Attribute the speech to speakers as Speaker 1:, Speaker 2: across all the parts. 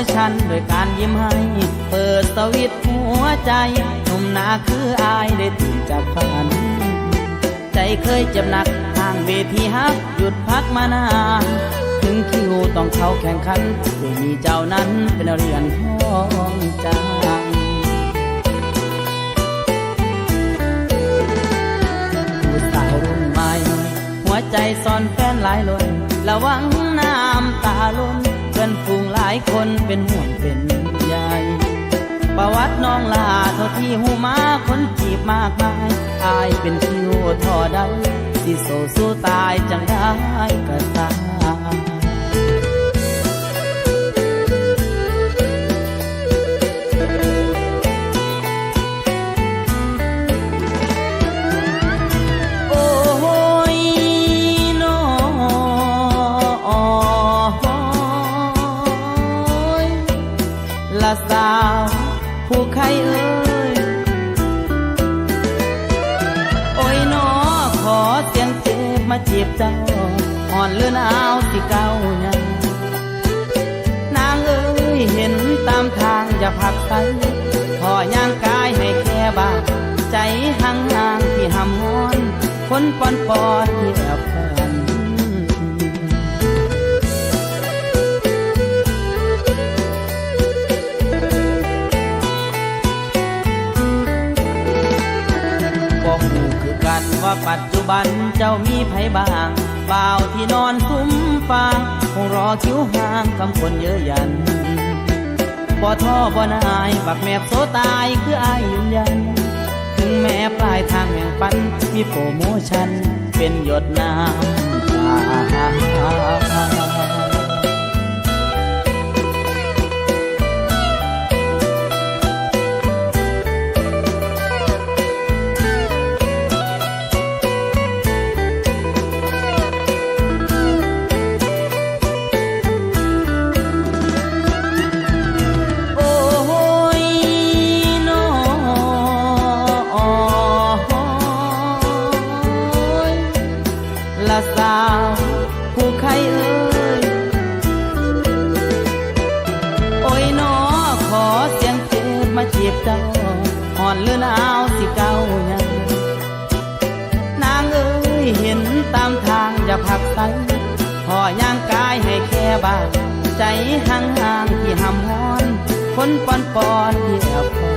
Speaker 1: โปรโมชั่นโดยการยิ้มให้ เปิดสวิตหัวใจหนุ่มหนาคืออายได้ตื่นจากฝัน ใจเคยเจ็บหนักทางเวทีฮักหยุดพักมานานถึงคิวต้องเข้าแข่งขันโดยมีเจ้านั้นเป็นเรียนทองใจผู้สาวรุ่นใหม่หัวใจซ่อนแฟนหลายล้นระวังน้ำตาล้นเพื่อนฝูง ลายคนเป็นห่วงเป็นใยประวัติน้องลาเท่าที่หูมาคนจีบมากมายอายเป็นคิวทอได้สิโซสู้ตายจังได้ก็ตาย ละสาว ผู้ใครเอ่ย โอ้ยนอขอเสียงเจ็บมาจีบเจ้า อ่อนเลือนเอาที่เก่ายังนางเอ้ยเห็นตามทางอย่าผักไปพอย่างกายให้แค่บางใจห่างห่างที่หำฮ้อน คนปอนปอนที่แอบแฟน ว่าปัจจุบันเจ้ามีไผบ้างบ่าวที่นอนซุ้มฟางคงรอคิวห่างคำคนเยอะยันบ่ท่อบ่นายบักแมบโซตายคืออายยืนยัน ถึงแม้ปลายทางแห่งปัน มีโปรโมชั่นเป็นหยดน้ำตา จีบเจ้าอ่อนเลือนเอาสิเก่ายังนางเอ้ยเห็นตามทางอย่าผักไสพอย่างกายให้แค่บางใจห่างห่างที่หำฮ้อน คนปอนปอนที่แอบ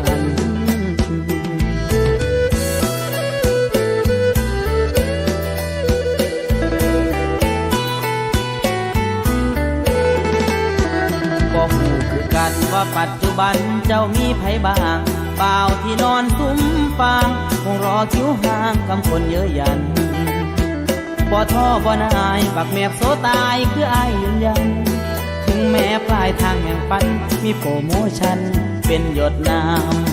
Speaker 1: บันเจ้ามีไผบ้างเปล่าที่นอนซุ้มฟางคงรอคิวห่างคำคนเยอะยันบ่ท้อบ่นายบักแมบโซตายคืออายยืนยัน ถึงแม้ปลายทางแห่งปันมีโปรโมชั่นเป็นหยดน้ำ